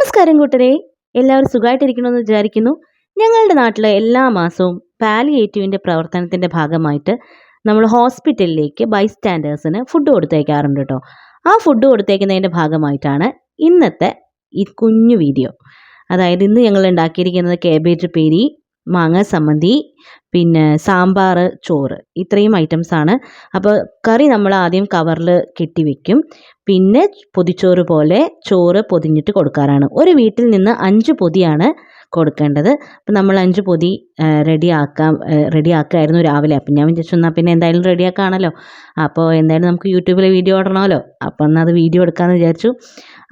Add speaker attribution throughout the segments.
Speaker 1: നമസ്കാരം കൂട്ടരെ. എല്ലാവരും സുഖമായിട്ടിരിക്കണമെന്ന് വിചാരിക്കുന്നു. ഞങ്ങളുടെ നാട്ടിലെ എല്ലാ മാസവും പാലിയേറ്റീവിന്റെ പ്രവർത്തനത്തിന്റെ ഭാഗമായിട്ട് നമ്മൾ ഹോസ്പിറ്റലിലേക്ക് ബൈസ്റ്റാൻഡേഴ്സിന് ഫുഡ് കൊടുത്തേക്കാറുണ്ട് കേട്ടോ ആ ഫുഡ് കൊടുത്തേക്കുന്നതിന്റെ ഭാഗമായിട്ടാണ് ഇന്നത്തെ ഈ കുഞ്ഞു വീഡിയോ. അതായത് ഇന്ന് ഞങ്ങൾ ഉണ്ടാക്കിയിരിക്കുന്നത് കേബേജ് പേരി മാങ്ങ സമ്മന്തി പിന്നെ സാമ്പാർ ചോറ് ഇത്രയും ഐറ്റംസാണ് അപ്പോൾ കറി നമ്മൾ ആദ്യം കവറിൽ കെട്ടി വെക്കും. പിന്നെ പൊതിച്ചോറ് പോലെ ചോറ് പൊതിഞ്ഞിട്ട് കൊടുക്കാറാണ്. ഒരു വീട്ടിൽ നിന്ന് അഞ്ച് പൊതിയാണ് കൊടുക്കേണ്ടത്. അപ്പം നമ്മൾ അഞ്ച് പൊതി റെഡിയാക്കാം റെഡിയാക്കായിരുന്നു രാവിലെ. അപ്പം ഞാൻ വിചാരിച്ചു എന്നാൽ പിന്നെ എന്തായാലും റെഡിയാക്കാണല്ലോ. അപ്പോൾ എന്തായാലും നമുക്ക് യൂട്യൂബിൽ വീഡിയോ ഇടണമല്ലോ. അപ്പം എന്നാൽ അത് വീഡിയോ എടുക്കാമെന്ന് വിചാരിച്ചു.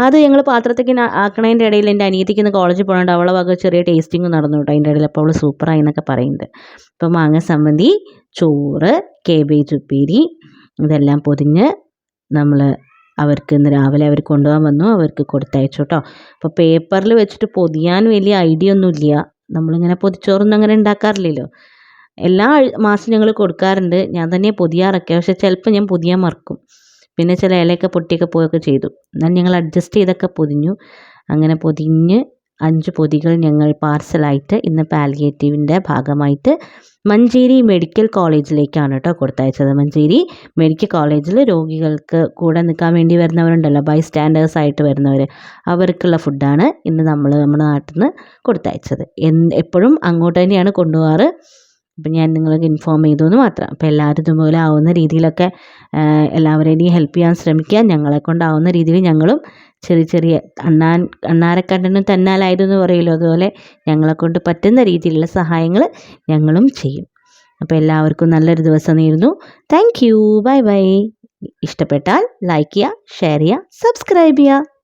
Speaker 1: അത് ഞങ്ങൾ പാത്രത്തേക്ക് ആക്കണതിന്റെ ഇടയിൽ എന്റെ അനിയത്തിക്ക് ഇന്ന് കോളേജിൽ പോകണുണ്ട്. അവളെ വക ചെറിയ ടേസ്റ്റിംഗ് നടന്നു കേട്ടോ അതിന്റെ ഇടയിൽ. അപ്പോൾ അവൾ സൂപ്പറായി എന്നൊക്കെ പറയുന്നുണ്ട്. അപ്പോൾ മാങ്ങ സംബന്ധി ചോറ് കേബേജ് ഉപ്പേരി ഇതെല്ലാം പൊതിഞ്ഞ് നമ്മൾ അവർക്ക് ഇന്ന് രാവിലെ അവർ കൊണ്ടുപോകാൻ വന്നു അവർക്ക് കൊടുത്തയച്ചു കേട്ടോ അപ്പോൾ പേപ്പറിൽ വെച്ചിട്ട് പൊതിയാൻ വലിയ ഐഡിയ ഒന്നുമില്ല നമ്മളിങ്ങനെ പൊതിച്ചോറൊന്നും അങ്ങനെ ഉണ്ടാക്കാറില്ലല്ലോ. എല്ലാ മാസം ഞങ്ങൾ കൊടുക്കാറുണ്ട്. ഞാൻ തന്നെ പൊതിയാറൊക്കെ. പക്ഷെ ചിലപ്പോൾ ഞാൻ പൊതിയാൻ മറക്കും. പിന്നെ ചില ഇലയൊക്കെ പൊട്ടിയൊക്കെ പോവുകയൊക്കെ ചെയ്തു. എന്നാൽ ഞങ്ങൾ അഡ്ജസ്റ്റ് ചെയ്തൊക്കെ പൊതിഞ്ഞു. അങ്ങനെ പൊതിഞ്ഞ് അഞ്ച് പൊതികൾ ഞങ്ങൾ പാർസലായിട്ട് ഇന്ന് പാലിയേറ്റീവിന്റെ ഭാഗമായിട്ട് മഞ്ചേരി മെഡിക്കൽ കോളേജിലേക്കാണ് കേട്ടോ കൊടുത്തയച്ചത്. മഞ്ചേരി മെഡിക്കൽ കോളേജിൽ രോഗികൾക്ക് കൂടെ നിൽക്കാൻ വേണ്ടി വരുന്നവരുണ്ടല്ലോ ബൈ സ്റ്റാൻഡേഴ്സ് ആയിട്ട് വരുന്നവർ അവർക്കുള്ള ഫുഡാണ് ഇന്ന് നമ്മൾ നമ്മുടെ നാട്ടിൽ നിന്ന് കൊടുത്തയച്ചത് എപ്പോഴും അങ്ങോട്ട് തന്നെയാണ് കൊണ്ടുപോകാറ്. അപ്പം ഞാൻ നിങ്ങൾക്ക് ഇൻഫോം ചെയ്തു എന്ന് മാത്രം. അപ്പോൾ എല്ലാവരും ഇതുപോലെ ആവുന്ന രീതിയിലൊക്കെ എല്ലാവരെയും ഹെൽപ്പ് ചെയ്യാൻ ശ്രമിക്കുക. ഞങ്ങളെ കൊണ്ടാവുന്ന രീതിയിൽ ഞങ്ങളും ചെറിയ ചെറിയ അണ്ണാൻ അണ്ണാരക്കണ്ണനും തന്നാലായതെന്ന് പറയുമല്ലോ. അതുപോലെ ഞങ്ങളെ കൊണ്ട് പറ്റുന്ന രീതിയിലുള്ള സഹായങ്ങൾ ഞങ്ങളും ചെയ്യും. അപ്പോൾ എല്ലാവർക്കും നല്ലൊരു ദിവസം നേരുന്നു. താങ്ക് യു ബൈ ബൈ ഇഷ്ടപ്പെട്ടാൽ ലൈക്ക് ചെയ്യുക ഷെയർ ചെയ്യുക സബ്സ്ക്രൈബ് ചെയ്യുക.